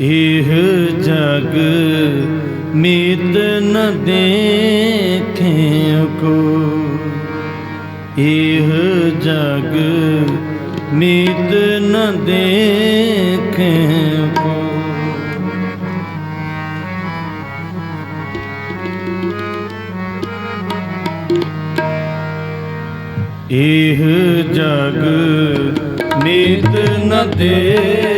ਇਹ ਜਗ ਮੀਤ ਨ ਦੇਖਿਓ ਕੋ। ਇਹ ਜਗ ਮੀਤ ਨ ਦੇਖਿਓ ਕੋ। ਇਹ ਜਗ ਨੀਤ ਨ ਦੇਖਿਓ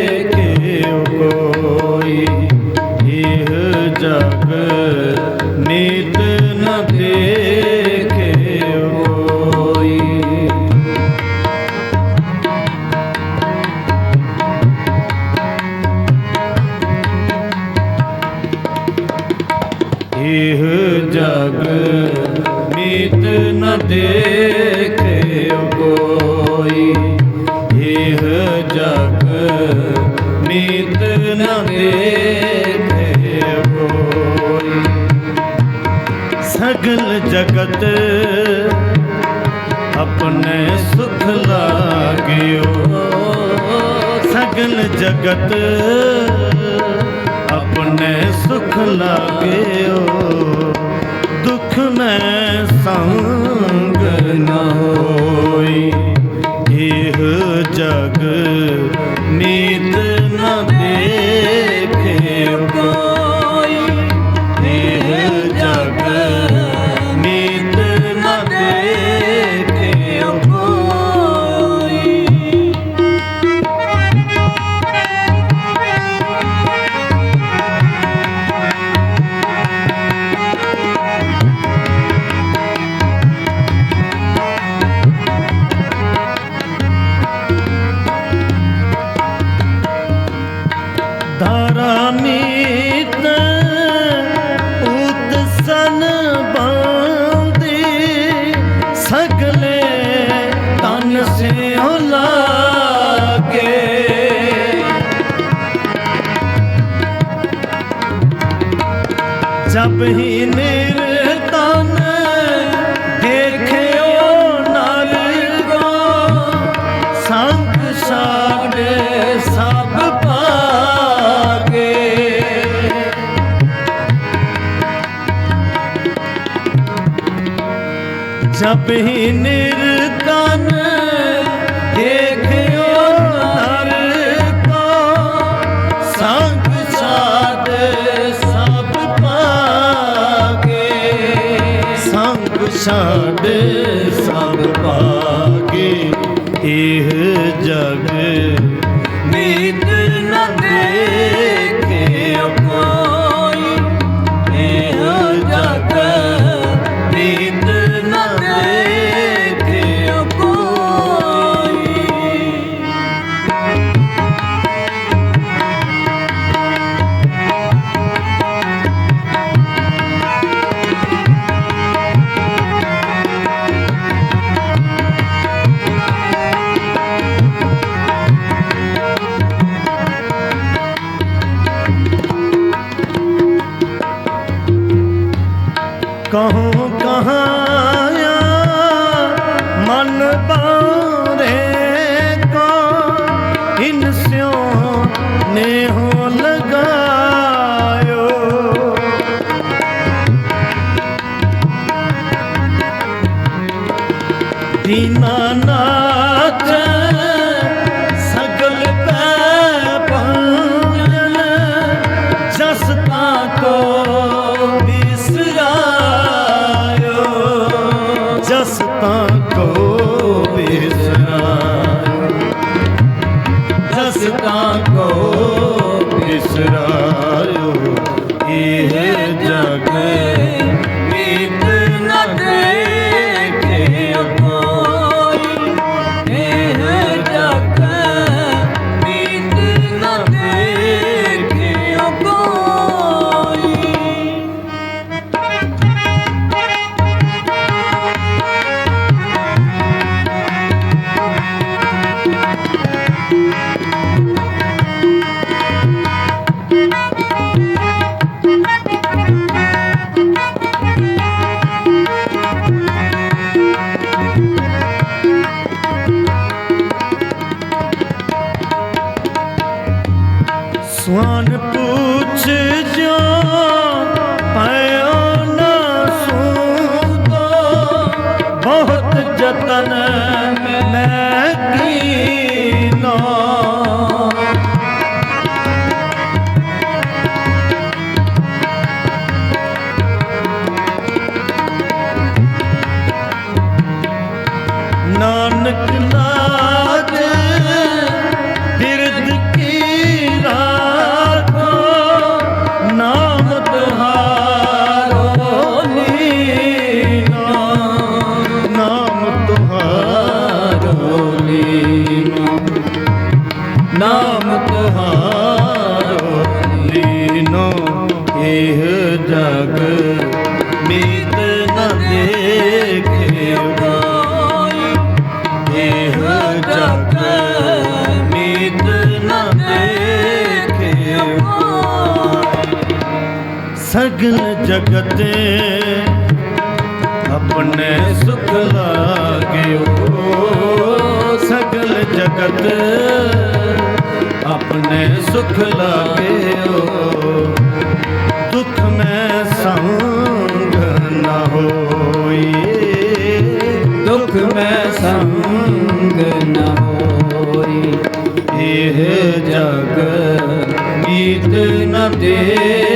ਇਹ ਜਗ ਮੀਤ ਨ ਦੇਖਿਓ ਕੋਈ। ਇਹ ਜਗ ਮੀਤ ਨ ਦੇਖਿਓ ਕੋਈ। ਸਗਲ ਜਗਤ ਆਪਣੇ ਸੁਖ ਲਾਗਿਓ। ਸਗਲ ਜਗਤ ਸੁਖ ਲਾਗਿਓ। ਦੁਖ ਮੈਂ ਸੰਗ ਨਾ ਹੋਈ। ਇਹ ਜਗ ਨੀਤ ਜਬ ਹੀ ਨਿਰਤਨ ਦੇਖਿਓ ਨਰ ਕੋ ਸੰਗ ਸਾਡੇ ਸਭ ਪਾਗੇ। ਜਬ ਹੀ ਨਿਰਤਨ ਸੰਗ ਸਾਡੇ ਸਭ ਪਾਗੇ ਇਹ ਜਗ ਨੀਤ ਨ ਦੇਖਿਓ ਕਹੂੰ ਕਹਾਇਆ ਮਨ ਬਾਰੇ ਕੋ ਇਨ ਸਿਓ ਨੇ ਹੋ ਲਗਾਇਓ। ਦੀਨਾ ਪੁੱਛ ਜੋ ਪਇਓ ਨਾ ਸੂਤੋ ਬਹੁਤ ਜਤਨ ਮੈਂ ਕੀਨੋ ਨਾਮ ਤੁਹਾਰੋ ਲੀਨੋ ਇਹ ਜਗ ਮੀਤ ਨ ਦੇਖਿਓ ਇਹ ਜਗ ਮੀਤ ਨ ਦੇਖਿਓ ਸਗਲ ਜਗਤ ਆਪਣੇ ਸੁਖ ਲਾਗਿਓ ਸਗਲ ਜਗਤ ਆਪਣੇ ਸੁਖ ਲਾਗਿਓ ਦੁਖ ਮੈਂ ਸੰਗ ਨ ਹੋਈ ਦੁਖ ਮੈਂ ਸੰਗ ਨ ਹੋਈ ਇਹ ਜਗ ਗੀਤ ਨ ਦੇ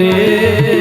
ਨ